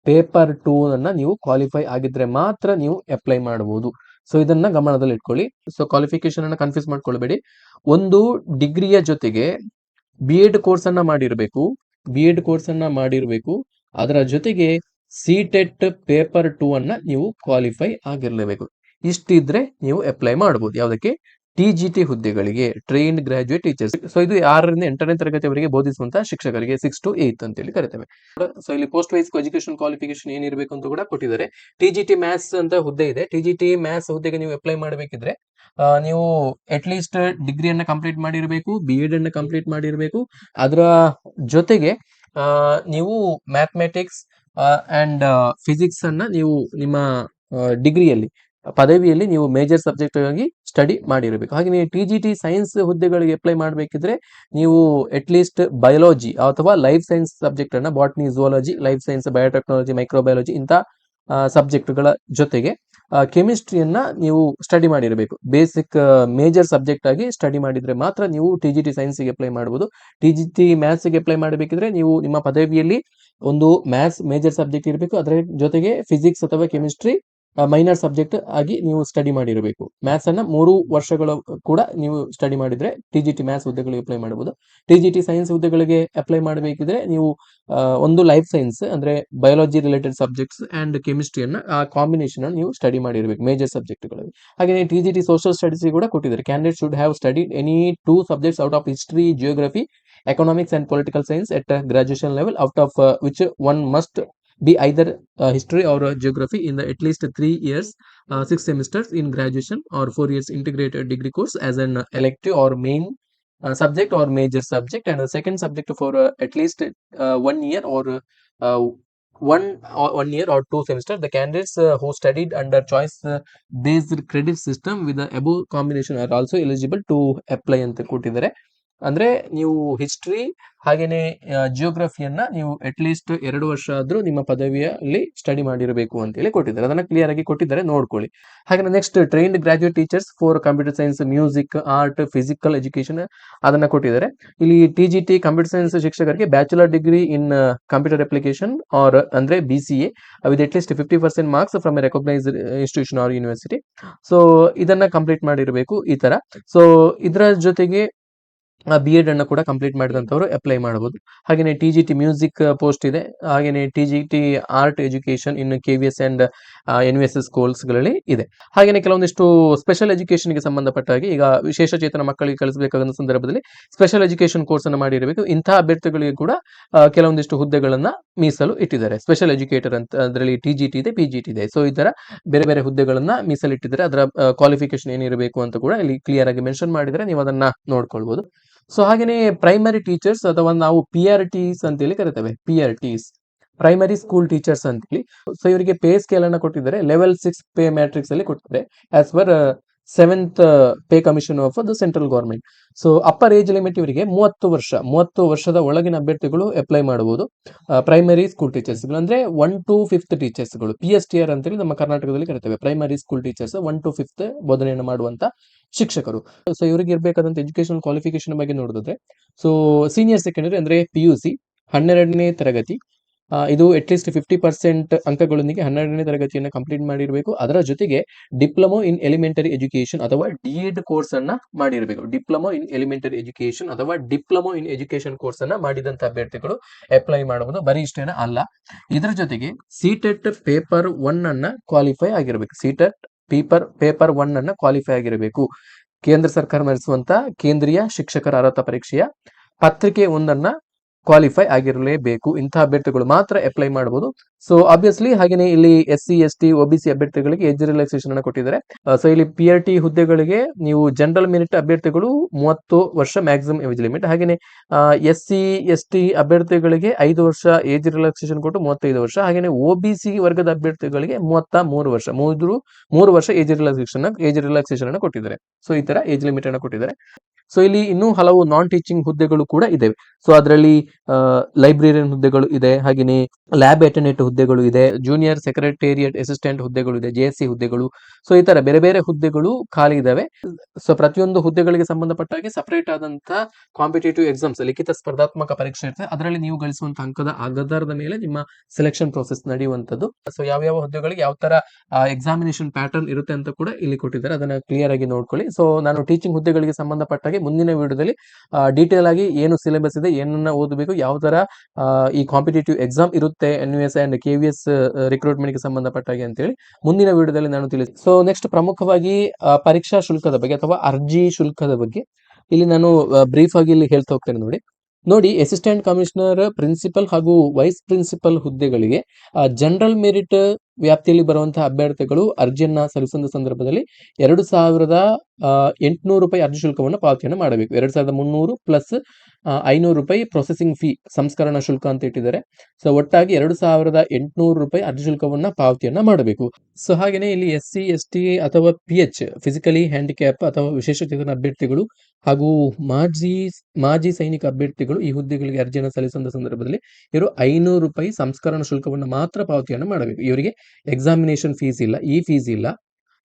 Speaker 1: ಪೇಪರ್ ಟೂ ಅನ್ನ ನೀವು ಕ್ವಾಲಿಫೈ ಆಗಿದ್ರೆ ಮಾತ್ರ ನೀವು ಅಪ್ಲೈ ಮಾಡಬಹುದು ಸೊ ಇದನ್ನ ಗಮನದಲ್ಲಿ ಇಟ್ಕೊಳ್ಳಿ. ಸೊ ಕ್ವಾಲಿಫಿಕೇಶನ್ ಅನ್ನ ಕನ್ಫ್ಯೂಸ್ ಮಾಡ್ಕೊಳ್ಬೇಡಿ. ಒಂದು ಡಿಗ್ರಿಯ ಜೊತೆಗೆ ಬಿ ಎಡ್ ಕೋರ್ಸ್ ಅನ್ನ ಮಾಡಿರಬೇಕು. ಬಿ ಎಡ್ ಕೋರ್ಸ್ ಅನ್ನ ಮಾಡಿರಬೇಕು. ಅದರ ಜೊತೆಗೆ ಸಿಟೆಟ್ ಪೇಪರ್ ಟೂ ಅನ್ನ ನೀವು ಕ್ವಾಲಿಫೈ ಆಗಿರಲೇಬೇಕು. ಇಷ್ಟಿದ್ರೆ ನೀವು ಅಪ್ಲೈ ಮಾಡಬಹುದು ಯಾವುದಕ್ಕೆ? ಟಿ ಜಿ ಟಿ ಹುದ್ದೆಗಳಿಗೆ ಟ್ರೈನ್ಡ್ ಗ್ರಾಜುಯೇಟ್ ಟೀಚರ್ಸ್ ಸೊ ಇದು ಆರರಿಂದ ಎಂಟನೇ ತರಗತಿಯವರೆಗೆ ಬೋಧಿಸುವಂತಹ ಶಿಕ್ಷಕರಿಗೆ ಸಿಕ್ಸ್ ಟು ಏತ್ ಅಂತೇಳಿ ಕರಿತೇವೆ. ಸೊ ಇಲ್ಲಿ ಪೋಸ್ಟ್ ವೈಸ್ ಎಜುಕೇಶನ್ ಕ್ವಾಲಿಫಿಕೇಶನ್ ಏನಿರಬೇಕು ಅಂತ ಕೂಡ ಕೊಟ್ಟಿದ್ದಾರೆ. ಟಿಜಿಟಿ ಮ್ಯಾಥ್ಸ್ ಅಂತ ಹುದ್ದೆ ಇದೆ. ಟಿಜಿಟಿ ಮ್ಯಾಥ್ಸ್ ಹುದ್ದೆಗೆ ನೀವು ಅಪ್ಲೈ ಮಾಡಬೇಕಿದ್ರೆ ನೀವು ಅಟ್ ಲೀಸ್ಟ್ ಡಿಗ್ರಿಯನ್ನ ಕಂಪ್ಲೀಟ್ ಮಾಡಿರಬೇಕು ಬಿ ಎಡ್ ಅನ್ನ ಕಂಪ್ಲೀಟ್ ಮಾಡಿರಬೇಕು. ಅದರ ಜೊತೆಗೆ ನೀವು ಮ್ಯಾಥಮೆಟಿಕ್ಸ್ ಅಂಡ್ ಫಿಸಿಕ್ಸ್ ಅನ್ನ ನೀವು ನಿಮ್ಮ ಡಿಗ್ರಿಯಲ್ಲಿ ಪದವಿಯಲ್ಲಿ ನೀವು ಮೇಜರ್ ಸಬ್ಜೆಕ್ಟ್ ಆಗಿ ಸ್ಟಡಿ ಮಾಡಿರಬೇಕು. ಹಾಗೆ ನೀವು ಟಿ ಜಿ ಟಿ ಸೈನ್ಸ್ ಹುದ್ದೆಗಳಿಗೆ ಅಪ್ಲೈ ಮಾಡಬೇಕಿದ್ರೆ ನೀವು ಅಟ್ ಲೀಸ್ಟ್ ಬಯೋಲಜಿ ಅಥವಾ ಲೈಫ್ ಸೈನ್ಸ್ ಸಬ್ಜೆಕ್ಟ್ ಅನ್ನ botany zoology life science biotechnology microbiology ಇಂಥ ಸಬ್ಜೆಕ್ಟ್ಗಳ ಜೊತೆಗೆ ಕೆಮಿಸ್ಟ್ರಿಯನ್ನ ನೀವು ಸ್ಟಡಿ ಮಾಡಿರಬೇಕು. ಬೇಸಿಕ್ ಮೇಜರ್ ಸಬ್ಜೆಕ್ಟ್ ಆಗಿ ಸ್ಟಡಿ ಮಾಡಿದ್ರೆ ಮಾತ್ರ ನೀವು ಟಿ ಜಿ ಟಿ ಸೈನ್ಸ್ಗೆ ಅಪ್ಲೈ ಮಾಡಬಹುದು ಟಿ ಜಿ ಟಿ ಮ್ಯಾಥ್ಸ್ಗೆ ಅಪ್ಲೈ ಮಾಡಬೇಕಿದ್ರೆ ನೀವು ನಿಮ್ಮ ಪದವಿಯಲ್ಲಿ ಒಂದು ಮ್ಯಾಥ್ಸ್ ಮೇಜರ್ ಸಬ್ಜೆಕ್ಟ್ ಇರಬೇಕು. ಅದರ ಜೊತೆಗೆ ಫಿಸಿಕ್ಸ್ ಅಥವಾ ಕೆಮಿಸ್ಟ್ರಿ ಮೈನರ್ ಸಬ್ಜೆಕ್ಟ್ ಆಗಿ ನೀವು ಸ್ಟಡಿ ಮಾಡಿರಬೇಕು. ಮ್ಯಾಥ್ಸ್ ಅನ್ನ ಮೂರು ವರ್ಷಗಳು ಕೂಡ ನೀವು ಸ್ಟಡಿ ಮಾಡಿದ್ರೆ ಟಿ ಜಿ ಟಿ ಮ್ಯಾಥ್ಸ್ ಹುದ್ದೆಗಳಿಗೆ ಅಪ್ಲೈ ಮಾಡಬಹುದು. ಟಿ ಜಿ ಟಿ ಸೈನ್ಸ್ ಹುದ್ದೆಗಳಿಗೆ ಅಪ್ಲೈ ಮಾಡಬೇಕಿದ್ರೆ ನೀವು ಒಂದು ಲೈಫ್ ಸೈನ್ಸ್ ಅಂದ್ರೆ ಬಯಾಲಜಿ ರಿಲೇಟೆಡ್ ಸಬ್ಜೆಕ್ಟ್ಸ್ ಅಂಡ್ ಕೆಮಿಸ್ಟ್ರಿಯನ್ನ ಆ ಕಾಂಬಿನೇಷನ್ ಅನ್ನು ನೀವು ಸ್ಟಡಿ ಮಾಡಿರಬೇಕು ಮೇಜರ್ ಸಬ್ಜೆಕ್ಟ್ಗಳಲ್ಲಿ ಹಾಗೆ T G T social studies ಕೂಡ ಕೊಟ್ಟಿದ್ದಾರೆ. Candidate should have study any two subjects out of history geography economics and political science at graduation level out of which one must be either uh, history or uh, geography in the at least three years, uh, six semesters in graduation or four years integrated degree course as an uh, elective or main uh, subject or major subject, and the second subject for uh, at least uh, one year or uh, one or one year or two semesters. The candidates uh, who studied under choice uh, based credit system with the above combination are also eligible to apply ಅಂತ ಕೊಟ್ಟಿದ್ದಾರೆ ಅಂದ್ರೆ ನೀವು ಹಿಸ್ಟ್ರಿ ಹಾಗೇನೆ ಜಿಯೋಗ್ರಫಿಯನ್ನ ನೀವು ಅಟ್ ಲೀಸ್ಟ್ ಎರಡು ವರ್ಷ ಆದ್ರೂ ನಿಮ್ಮ ಪದವಿಯಲ್ಲಿ ಸ್ಟಡಿ ಮಾಡಿರಬೇಕು ಅಂತ ಹೇಳಿ ಕೊಟ್ಟಿದ್ದಾರೆ. ಅದನ್ನ ಕ್ಲಿಯರ್ ಆಗಿ ಕೊಟ್ಟಿದ್ದಾರೆ. ನೋಡ್ಕೊಳ್ಳಿ. ಹಾಗೆ next trained graduate teachers for computer science music art physical education ಅದನ್ನ ಕೊಟ್ಟಿದ್ದಾರೆ. ಇಲ್ಲಿ T G T computer science ಶಿಕ್ಷಕರಿಗೆ bachelor degree in computer application or ಅಂದ್ರೆ B C A with at least fifty percent marks from a recognised institution or university so ಇದನ್ನ ಕಂಪ್ಲೀಟ್ ಮಾಡಿರಬೇಕು ಈ ತರ. ಸೊ ಇದರ ಜೊತೆಗೆ ಬಿ ಎಡ್ ಅನ್ನು ಕೂಡ ಕಂಪ್ಲೀಟ್ ಮಾಡಿದಂಥವ್ರು ಅಪ್ಲೈ ಮಾಡಬಹುದು ಹಾಗೆಯೇ T G T music post ಇದೆ. ಹಾಗೆಯೇ T G T art education ಇನ್ನು K V S and N V S S ಕೋರ್ಸ್ಗಳಲ್ಲಿ ಇದೆ. ಹಾಗೆಯೇ ಕೆಲವೊಂದಿಷ್ಟು ಸ್ಪೆಷಲ್ ಎಜುಕೇಷನ್ಗೆ ಸಂಬಂಧಪಟ್ಟ ಹಾಗೆ ಈಗ ವಿಶೇಷ ಚೇತನ ಮಕ್ಕಳಿಗೆ ಕಲಿಸಬೇಕಾದ ಸಂದರ್ಭದಲ್ಲಿ ಸ್ಪೆಷಲ್ ಎಜುಕೇಶನ್ ಕೋರ್ಸ್ ಅನ್ನು ಮಾಡಿರಬೇಕು. ಇಂತಹ ಅಭ್ಯರ್ಥಿಗಳಿಗೆ ಕೂಡ ಕೆಲವೊಂದಿಷ್ಟು ಹುದ್ದೆಗಳನ್ನ ಮೀಸಲು ಇಟ್ಟಿದ್ದಾರೆ. ಸ್ಪೆಷಲ್ ಎಜುಕೇಟರ್ ಅಂತ, ಅದರಲ್ಲಿ ಟಿ ಜಿ ಟಿ ಇದೆ ಪಿ ಜಿ ಟಿ ಇದೆ. ಸೊ ಈ ತರ ಬೇರೆ ಬೇರೆ ಹುದ್ದೆಗಳನ್ನ ಮೀಸಲಿಟ್ಟಿದ್ದಾರೆ. ಅದರ ಕ್ವಾಲಿಫಿಕೇಶನ್ ಏನಿರಬೇಕು ಅಂತ ಕೂಡ ಇಲ್ಲಿ ಕ್ಲಿಯರ್ ಆಗಿ ಮೆನ್ಷನ್ ಮಾಡಿದರೆ ನೀವು ಅದನ್ನ ನೋಡ್ಕೊಳ್ಬಹುದು ಸೊ ಹಾಗೇನೆ ಪ್ರೈಮರಿ ಟೀಚರ್ಸ್ ಅಥವಾ ನಾವು ಪಿ ಆರ್ ಟಿಸ್ ಅಂತೇಳಿ ಕರಿತೇವೆ P R Ts primary school teachers ಅಂತೇಳಿ. ಸೊ ಇವರಿಗೆ ಪೇ ಸ್ಕೇಲ್ ಅನ್ನ ಕೊಟ್ಟಿದ್ದಾರೆ. ಲೆವೆಲ್ ಸಿಕ್ಸ್ ಪೇ ಮ್ಯಾಟ್ರಿಕ್ಸ್ ಅಲ್ಲಿ ಕೊಟ್ಟಿದ್ದಾರೆ. As per seventh pay commission of the central government so upper age limit ಇವರಿಗೆ ಮೂವತ್ತು ವರ್ಷ. ಮೂವತ್ತು ವರ್ಷದ ಒಳಗಿನ ಅಭ್ಯರ್ಥಿಗಳು ಅಪ್ಲೈ ಮಾಡಬಹುದು. ಪ್ರೈಮರಿ ಸ್ಕೂಲ್ ಟೀಚರ್ಸ್ ಅಂದ್ರೆ ಒನ್ ಟು ಫಿಫ್ತ್ ಟೀಚರ್ಸ್ಗಳು ಪಿ ಎಸ್ ಟಿ ಆರ್ ಅಂತೇಳಿ ನಮ್ಮ ಕರ್ನಾಟಕದಲ್ಲಿ ಕರಿತೇವೆ. Primary school teachers one to fifth ಬೋಧನೆಯನ್ನು ಮಾಡುವಂತ ಶಿಕ್ಷಕರು. ಸೊ ಇವರಿಗೆ ಇರಬೇಕಾದಂತ ಎಜುಕೇಶನ್ ಕ್ವಾಲಿಫಿಕೇಶನ್ ಬಗ್ಗೆ ನೋಡಿದ್ರೆ ಸೊ ಸೀನಿಯರ್ ಸೆಕೆಂಡರಿ ಅಂದ್ರೆ ಪಿ ಯು ಹನ್ನೆರಡನೇ ತರಗತಿ ಇದು ಅಟ್ಲೀಸ್ಟ್ ಫಿಫ್ಟಿ ಪರ್ಸೆಂಟ್ ಅಂಕಗಳೊಂದಿಗೆ ಹನ್ನೆರಡನೇ ತರಗತಿಯನ್ನು ಕಂಪ್ಲೀಟ್ ಮಾಡಿರಬೇಕು. ಅದರ ಜೊತೆಗೆ ಡಿಪ್ಲೊಮೊ ಇನ್ ಎಲಿಮೆಂಟರಿ ಎಜುಕೇಶನ್ ಅಥವಾ ಡಿ ಎಡ್ ಕೋರ್ಸ್ ಅನ್ನ ಮಾಡಿರಬೇಕು. ಡಿಪ್ಲೊಮೊ ಇನ್ ಎಲಿಮೆಂಟರಿ ಎಜುಕೇಶನ್ ಅಥವಾ ಡಿಪ್ಲೊಮೊ ಇನ್ ಎಜುಕೇಶನ್ ಕೋರ್ಸ್ ಅನ್ನ ಮಾಡಿದಂತ ಅಭ್ಯರ್ಥಿಗಳು ಅಪ್ಲೈ ಮಾಡಬಹುದು ಬರೀ ಇಷ್ಟೇನ? ಅಲ್ಲ. ಇದರ ಜೊತೆಗೆ ಸಿಟೆಟ್ ಪೇಪರ್ ಒನ್ ಅನ್ನ ಕ್ವಾಲಿಫೈ ಆಗಿರಬೇಕು. ಸಿಟೆಟ್ ಪೇಪರ್ ಪೇಪರ್ ಒನ್ ಅನ್ನ ಕ್ವಾಲಿಫೈ ಆಗಿರಬೇಕು. ಕೇಂದ್ರ ಸರ್ಕಾರ ನಡೆಸುವಂತ ಕೇಂದ್ರೀಯ ಶಿಕ್ಷಕರ ಅರ್ಹತಾ ಪರೀಕ್ಷೆಯ ಪತ್ರಿಕೆ ಒಂದನ್ನ ಕ್ವಾಲಿಫೈ ಆಗಿರಲೇಬೇಕು. ಇಂತಹ ಅಭ್ಯರ್ಥಿಗಳು ಮಾತ್ರ ಅಪ್ಲೈ ಮಾಡಬಹುದು ಸೊ ಆಬ್ವಿಯಸ್ಲಿ ಹಾಗೇನೆ ಇಲ್ಲಿ S C S T OBC ಅಭ್ಯರ್ಥಿಗಳಿಗೆ ಏಜ್ ರಿಲ್ಯಾಕ್ಸೇಷನ್ ಅನ್ನು ಕೊಟ್ಟಿದ್ದಾರೆ. ಸೊ ಇಲ್ಲಿ ಪಿ ಆರ್ ಟಿ ಹುದ್ದೆಗಳಿಗೆ ನೀವು ಜನರಲ್ ಮೆರಿಟ್ ಅಭ್ಯರ್ಥಿಗಳು ಮೂವತ್ತು ವರ್ಷ ಮ್ಯಾಕ್ಸಿಮಮ್ ಏಜ್ ಲಿಮಿಟ್ ಹಾಗೇನೆ ಎಸ್ ಸಿ ಎಸ್ ಟಿ ಅಭ್ಯರ್ಥಿಗಳಿಗೆ ಐದು ವರ್ಷ ಏಜ್ ರಿಲ್ಯಾಕ್ಸೇಷನ್ ಕೊಟ್ಟು ಮೂವತ್ತೈದು ವರ್ಷ. ಹಾಗೇನೆ ಒಬಿಸಿ ವರ್ಗದ ಅಭ್ಯರ್ಥಿಗಳಿಗೆ ಮೂವತ್ತ ಮೂರು ವರ್ಷ. ಮೂರು ಮೂರು ವರ್ಷ ಏಜ್ ರಿಲ್ಯಾಕ್ಸೇಷನ್ ಏಜ್ ರಿಲ್ಯಾಕ್ಸೇಷನ್ ಅನ್ನು ಕೊಟ್ಟಿದ್ದಾರೆ. ಸೊ ಈ ತರ ಏಜ್ ಲಿಮಿಟ್ ಅನ್ನು ಕೊಟ್ಟಿದ್ದಾರೆ. ಸೊ ಇಲ್ಲಿ ಇನ್ನೂ ಹಲವು ನಾನ್ ಟೀಚಿಂಗ್ ಹುದ್ದೆಗಳು ಕೂಡ ಇದಾವೆ. ಸೊ ಅದರಲ್ಲಿ ಲೈಬ್ರೇರಿಯನ್ ಹುದ್ದೆಗಳು ಇದೆ ಹಾಗೆಯೇ ಲ್ಯಾಬ್ ಅಟೆಂಡೆಂಟ್ ಹುದ್ದೆಗಳು ಇದೆ ಜೂನಿಯರ್ ಸೆಕ್ರೆಟೇರಿಯಟ್ ಅಸಿಸ್ಟೆಂಟ್ ಹುದ್ದೆಗಳು ಇದೆ ಜೆ ಎಸ್ ಹುದ್ದೆಗಳು. ಸೊ ಈ ತರ ಬೇರೆ ಬೇರೆ ಹುದ್ದೆಗಳು ಖಾಲಿ ಇದಾವೆ. ಸೊ ಪ್ರತಿಯೊಂದು ಹುದ್ದೆಗಳಿಗೆ ಸಂಬಂಧಪಟ್ಟ ಹಾಗೆ ಸಪರೇಟ್ ಆದಂತಹ ಕಾಂಪಿಟೇಟಿವ್ ಎಕ್ಸಾಮ್ಸ್ ಲಿಖಿತ ಸ್ಪರ್ಧಾತ್ಮಕ ಪರೀಕ್ಷೆ ಇರ್ತದೆ. ಅದರಲ್ಲಿ ನೀವು ಗಳಿಸುವಂತಹ ಅಂಕದ ಆಧಾರದ ಮೇಲೆ ನಿಮ್ಮ ಸೆಲೆಕ್ಷನ್ ಪ್ರೋಸೆಸ್ ನಡೆಯುವಂತದ್ದು ಸೊ ಯಾವ ಯಾವ ಹುದ್ದೆಗಳಿಗೆ ಯಾವ ತರ ಎಕ್ಸಾಮಿನೇಷನ್ ಪ್ಯಾಟರ್ನ್ ಇರುತ್ತೆ ಅಂತ ಕೂಡ ಇಲ್ಲಿ ಕೊಟ್ಟಿದ್ದಾರೆ. ಅದನ್ನ ಕ್ಲಿಯರ್ ಆಗಿ ನೋಡ್ಕೊಳ್ಳಿ. ಸೊ ನಾನು ಟೀಚಿಂಗ್ ಹುದ್ದೆಗಳಿಗೆ ಸಂಬಂಧಪಟ್ಟ ಮುಂದಿನ ವಿಡಿಯೋದಲ್ಲಿ ಡೀಟೇಲ್ ಆಗಿ ಏನು ಸಿಲೆಬಸ್ ಇದೆ, ಏನನ್ನ ಓದಬೇಕು, ಯಾವ ತರ ಈ ಕಾಂಪಿಟೇಟಿವ್ ಎಕ್ಸಾಮ್ ಇರುತ್ತೆ N U S and K V S ರಿಕ್ರೂಟ್ಮೆಂಟ್ಗೆ ಸಂಬಂಧಪಟ್ಟ ಹಾಗೆ ಅಂತೇಳಿ ಮುಂದಿನ ವಿಡಿಯೋದಲ್ಲಿ ನಾನು ತಿಳಿಸಿ ಸೊ ನೆಕ್ಸ್ಟ್ ಪ್ರಮುಖವಾಗಿ ಪರೀಕ್ಷಾ ಶುಲ್ಕದ ಬಗ್ಗೆ ಅಥವಾ ಅರ್ಜಿ ಶುಲ್ಕದ ಬಗ್ಗೆ ಇಲ್ಲಿ ನಾನು ಬ್ರೀಫ್ ಆಗಿ ಇಲ್ಲಿ ಹೇಳ್ತಾ ಹೋಗ್ತೇನೆ ನೋಡಿ. ನೋಡಿ ಅಸಿಸ್ಟೆಂಟ್ ಕಮಿಷನರ್ ಪ್ರಿನ್ಸಿಪಲ್ ಹಾಗೂ ವೈಸ್ ಪ್ರಿನ್ಸಿಪಲ್ ಹುದ್ದೆಗಳಿಗೆ ಜನರಲ್ ಮೆರಿಟ್ ವ್ಯಾಪ್ತಿಯಲ್ಲಿ ಬರುವಂತಹ ಅಭ್ಯರ್ಥಿಗಳು ಅರ್ಜಿಯನ್ನ ಸಲ್ಲಿಸಿದ ಸಂದರ್ಭದಲ್ಲಿ ಎರಡು ಸಾವಿರದ ಎಂಟುನೂರು ರೂಪಾಯಿ ಅರ್ಜಿ ಶುಲ್ಕವನ್ನು ಪಾವತಿಯನ್ನು ಮಾಡಬೇಕು. ಎರಡು ಸಾವಿರದ ಮುನ್ನೂರು ಪ್ಲಸ್ ಐನೂರು ರೂಪಾಯಿ ಪ್ರೊಸೆಸಿಂಗ್ ಫೀ ಸಂಸ್ಕರಣಾ ಶುಲ್ಕ ಅಂತ ಇಟ್ಟಿದ್ದಾರೆ. ಸೊ ಒಟ್ಟಾಗಿ ಎರಡು ಸಾವಿರದ ಎಂಟುನೂರು ರೂಪಾಯಿ ಅರ್ಜಿ ಶುಲ್ಕವನ್ನ ಪಾವತಿಯನ್ನ ಮಾಡಬೇಕು. ಸೊ ಹಾಗೆಯೇ ಇಲ್ಲಿ ಎಸ್ ಸಿ, ಎಸ್ ಟಿ ಅಥವಾ ಪಿ ಎಚ್ ಫಿಸಿಕಲಿ ಹ್ಯಾಂಡಿಕ್ಯಾಪ್ ಅಥವಾ ವಿಶೇಷಚೇತನ ಅಭ್ಯರ್ಥಿಗಳು ಹಾಗೂ ಮಾಜಿ ಮಾಜಿ ಸೈನಿಕ ಅಭ್ಯರ್ಥಿಗಳು ಈ ಹುದ್ದೆಗಳಿಗೆ ಅರ್ಜಿಯನ್ನು ಸಲ್ಲಿಸಿದ ಸಂದರ್ಭದಲ್ಲಿ ಇವರು ಐನೂರು ರೂಪಾಯಿ ಸಂಸ್ಕರಣ ಶುಲ್ಕವನ್ನು ಮಾತ್ರ ಪಾವತಿಯನ್ನು ಮಾಡಬೇಕು. ಇವರಿಗೆ ಎಕ್ಸಾಮಿನೇಷನ್ ಫೀಸ್ ಇಲ್ಲ, ಈ ಫೀಸ್ ಇಲ್ಲ.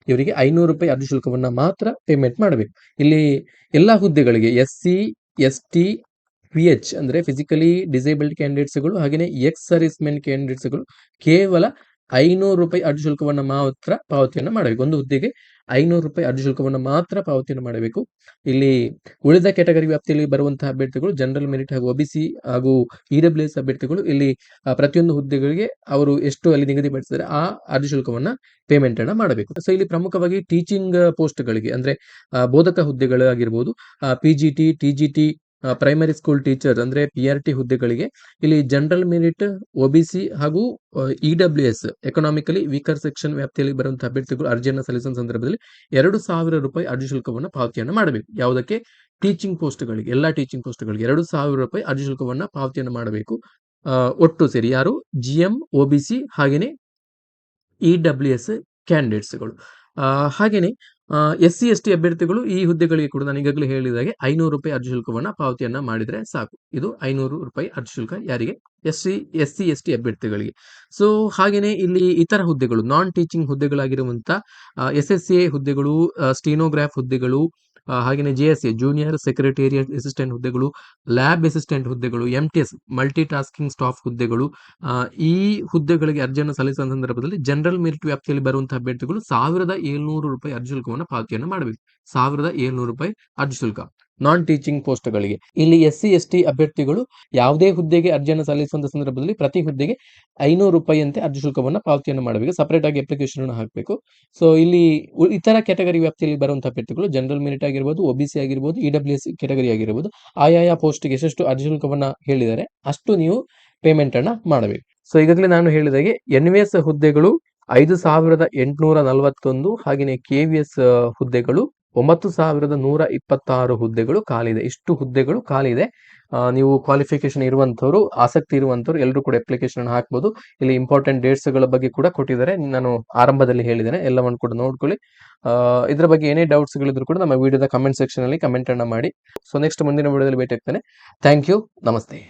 Speaker 1: ಇವರಿಗೆ ಐನೂರು ರೂಪಾಯಿ ಅರ್ಜಿ ಶುಲ್ಕವನ್ನ ಮಾತ್ರ ಪೇಮೆಂಟ್ ಮಾಡಬೇಕು. ಇಲ್ಲಿ ಎಲ್ಲಾ ಹುದ್ದೆಗಳಿಗೆ S C S T P H ಅಂದ್ರೆ ಫಿಸಿಕಲಿ ಡಿಸೇಬಲ್ಡ್ ಕ್ಯಾಂಡಿಡೇಟ್ಸ್ಗಳು ಹಾಗೆಯೇ ಎಕ್ಸ್ ಸರ್ವಿಸ್ ಮೆನ್ ಕ್ಯಾಂಡಿಡೇಟ್ಸ್ಗಳು ಕೇವಲ ಐನೂರು ರೂಪಾಯಿ ಅರ್ಜಿ ಶುಲ್ಕವನ್ನು ಮಾತ್ರ ಪಾವತಿಯನ್ನು ಮಾಡಬೇಕು. ಒಂದು ಹುದ್ದೆಗೆ ಐನೂರು ರೂಪಾಯಿ ಅರ್ಜಿ ಶುಲ್ಕವನ್ನು ಮಾತ್ರ ಪಾವತಿಯನ್ನು ಮಾಡಬೇಕು. ಇಲ್ಲಿ ಉಳಿದ ಕ್ಯಾಟಗರಿ ವ್ಯಾಪ್ತಿಯಲ್ಲಿ ಬರುವಂತಹ ಅಭ್ಯರ್ಥಿಗಳು ಜನರಲ್ ಮೆರಿಟ್ ಹಾಗೂ ಒಬಿಸಿ ಹಾಗೂ ಇ ಡಬ್ಲ್ಯೂ ಎಸ್ ಅಭ್ಯರ್ಥಿಗಳು ಇಲ್ಲಿ ಪ್ರತಿಯೊಂದು ಹುದ್ದೆಗಳಿಗೆ ಅವರು ಎಷ್ಟು ಅಲ್ಲಿ ನಿಗದಿಪಡಿಸಿದರೆ ಆ ಅರ್ಜಿ ಶುಲ್ಕವನ್ನ ಪೇಮೆಂಟ್ ಅನ್ನ ಮಾಡಬೇಕು. ಸೊ ಇಲ್ಲಿ ಪ್ರಮುಖವಾಗಿ ಟೀಚಿಂಗ್ ಪೋಸ್ಟ್ಗಳಿಗೆ ಅಂದ್ರೆ ಬೋಧಕ ಹುದ್ದೆಗಳಾಗಿರ್ಬೋದು P G T primary school teacher ಅಂದ್ರೆ ಪಿ ಆರ್ ಟಿ ಹುದ್ದೆಗಳಿಗೆ ಇಲ್ಲಿ ಜನರಲ್ ಮೆರಿಟ್ ಒಬಿಸಿ ಹಾಗೂ E W S economically weaker section ವ್ಯಾಪ್ತಿಯಲ್ಲಿ ಬರುವಂತಹ ಅಭ್ಯರ್ಥಿಗಳು ಅರ್ಜಿಯನ್ನು ಸಲ್ಲಿಸುವ ಸಂದರ್ಭದಲ್ಲಿ ಎರಡು ಸಾವಿರ ರೂಪಾಯಿ ಅರ್ಜಿ ಶುಲ್ಕವನ್ನು ಪಾವತಿಯನ್ನು ಮಾಡಬೇಕು. ಯಾವುದಕ್ಕೆ? ಟೀಚಿಂಗ್ ಪೋಸ್ಟ್ಗಳಿಗೆ ಎಲ್ಲಾ ಟೀಚಿಂಗ್ ಪೋಸ್ಟ್ಗಳಿಗೆ ಎರಡು ಸಾವಿರ ರೂಪಾಯಿ ಅರ್ಜಿ ಶುಲ್ಕವನ್ನು ಪಾವತಿಯನ್ನು ಮಾಡಬೇಕು. ಒಟ್ಟು ಸೇರಿ ಯಾರು? ಜಿ ಎಂ ಒಬಿಸಿ ಹಾಗೇನೆ ಇ ಡಬ್ಲ್ಯೂ ಎಸ್ ಕ್ಯಾಂಡಿಡೇಟ್ಸ್ಗಳು ಹಾಗೇನೆ ಎಸ್ ಸಿ ಎಸ್ ಟಿ ಅಭ್ಯರ್ಥಿಗಳು ಈ ಹುದ್ದೆಗಳಿಗೆ ಕೂಡ ನಾನು ಈಗಾಗಲೇ ಹೇಳಿದಾಗೆ ಐನೂರು ರೂಪಾಯಿ ಅರ್ಜಿ ಶುಲ್ಕವನ್ನು ಪಾವತಿಯನ್ನ ಮಾಡಿದ್ರೆ ಸಾಕು. ಇದು ಐನೂರು ರೂಪಾಯಿ ಅರ್ಜಿ ಶುಲ್ಕ ಯಾರಿಗೆ? S C S C S T ಅಭ್ಯರ್ಥಿಗಳಿಗೆ. ಸೊ ಹಾಗೇನೆ ಇಲ್ಲಿ ಇತರ ಹುದ್ದೆಗಳು ನಾನ್ ಟೀಚಿಂಗ್ ಹುದ್ದೆಗಳಾಗಿರುವಂತಹ ಎಸ್ ಎಸ್ ಸಿ ಹುದ್ದೆಗಳು ಸ್ಟೀನೋಗ್ರಾಫ್ ಹುದ್ದೆಗಳು ಆ, ಹಾಗೇನೆ J S A junior secretariat assistant ಹುದ್ದೆಗಳು ಲ್ಯಾಬ್ ಅಸಿಸ್ಟೆಂಟ್ ಹುದ್ದೆಗಳು M T S multi tasking staff ಹುದ್ದೆಗಳು ಈ ಹುದ್ದೆಗಳಿಗೆ ಅರ್ಜಿಯನ್ನು ಸಲ್ಲಿಸುವ ಸಂದರ್ಭದಲ್ಲಿ ಜನರಲ್ ಮೆರಿಟ್ ವ್ಯಾಪ್ತಿಯಲ್ಲಿ ಬರುವಂತಹ ಅಭ್ಯರ್ಥಿಗಳು ಸಾವಿರದ ಏಳ್ನೂರು ರೂಪಾಯಿ ಅರ್ಜಿ ಶುಲ್ಕವನ್ನು ಪಾವತಿಯನ್ನು ಮಾಡಬೇಕು. ಸಾವಿರದ ಏಳ್ನೂರು ರೂಪಾಯಿ ಅರ್ಜಿ ಶುಲ್ಕ. ನಾನ್ ಟೀಚಿಂಗ್ ಪೋಸ್ಟ್ಗಳಿಗೆ ಇಲ್ಲಿ ಎಸ್ ಸಿ ಎಸ್ ಟಿ ಅಭ್ಯರ್ಥಿಗಳು ಯಾವುದೇ ಹುದ್ದೆಗೆ ಅರ್ಜಿಯನ್ನು ಸಲ್ಲಿಸುವಂತ ಸಂದರ್ಭದಲ್ಲಿ ಪ್ರತಿ ಹುದ್ದೆಗೆ ಐನೂರು ರೂಪಾಯಿಯಂತೆ ಅರ್ಜಿ ಶುಲ್ಕವನ್ನು ಪಾವತಿಯನ್ನು ಮಾಡಬೇಕು. ಸಪರೇಟ್ ಆಗಿ ಅಪ್ಲಿಕೇಶನ್ ಅನ್ನು ಹಾಕಬೇಕು. ಸೊ ಇಲ್ಲಿ ಇತರ ಕ್ಯಾಟಗರಿ ವ್ಯಾಪ್ತಿಯಲ್ಲಿ ಬರುವಂತಹ ಅಭ್ಯರ್ಥಿಗಳು ಜನರಲ್ ಮೆರಿಟ್ ಆಗಿರ್ಬೋದು ಒಬಿಸಿ ಆಗಿರ್ಬೋದು ಇ ಡಬ್ಲ್ಯೂ ಎಸ್ ಕ್ಯಾಟಗರಿ ಆಗಿರ್ಬೋದು ಆಯಾ ಪೋಸ್ಟ್ಗೆ ಎಷ್ಟೆಷ್ಟು ಅರ್ಜಿ ಶುಲ್ಕವನ್ನು ಹೇಳಿದ್ದಾರೆ ಅಷ್ಟು ನೀವು ಪೇಮೆಂಟ್ ಅನ್ನ ಮಾಡಬೇಕು. ಸೊ ಈಗಾಗಲೇ ನಾನು ಹೇಳಿದಾಗೆ ಎನ್ ವಿ ಎಸ್ ಹುದ್ದೆಗಳು ಐದು ಸಾವಿರದ ಎಂಟುನೂರ ನಲವತ್ತೊಂದು ಹಾಗೆಯೇ ಕೆ ವಿ ಎಸ್ ಹುದ್ದೆಗಳು ಒಂಬತ್ತು ಸಾವಿರದ ನೂರ ಇಪ್ಪತ್ತಾರು ಹುದ್ದೆಗಳು ಖಾಲಿ ಇದೆ. ಇಷ್ಟು ಹುದ್ದೆಗಳು ಖಾಲಿ ಇದೆ. ನೀವು ಕ್ವಾಲಿಫಿಕೇಶನ್ ಇರುವಂತವರು ಆಸಕ್ತಿ ಇರುವಂತವರು ಎಲ್ಲರೂ ಕೂಡ ಅಪ್ಲಿಕೇಶನ್ ಹಾಕ್ಬೋದು. ಇಲ್ಲಿ ಇಂಪಾರ್ಟೆಂಟ್ ಡೇಟ್ಸ್ಗಳ ಬಗ್ಗೆ ಕೂಡ ಕೊಟ್ಟಿದ್ದಾರೆ. ನಾನು ಆರಂಭದಲ್ಲಿ ಹೇಳಿದ್ದೇನೆ. ಎಲ್ಲವನ್ನು ಕೂಡ ನೋಡ್ಕೊಳ್ಳಿ. ಇದರ ಬಗ್ಗೆ ಏನೇ ಡೌಟ್ಸ್ ಗಳಿದ್ರು ಕೂಡ ನಮ್ಮ ವಿಡಿಯೋದ ಕಮೆಂಟ್ ಸೆಕ್ಷನ್ ಅಲ್ಲಿ ಕಮೆಂಟ್ ಅನ್ನ ಮಾಡಿ. ಸೊ ನೆಕ್ಸ್ಟ್ ಮುಂದಿನ ವಿಡಿಯೋದಲ್ಲಿ ಭೇಟಿ ಆಗ್ತೇನೆ. ಥ್ಯಾಂಕ್ ಯು ನಮಸ್ತೆ.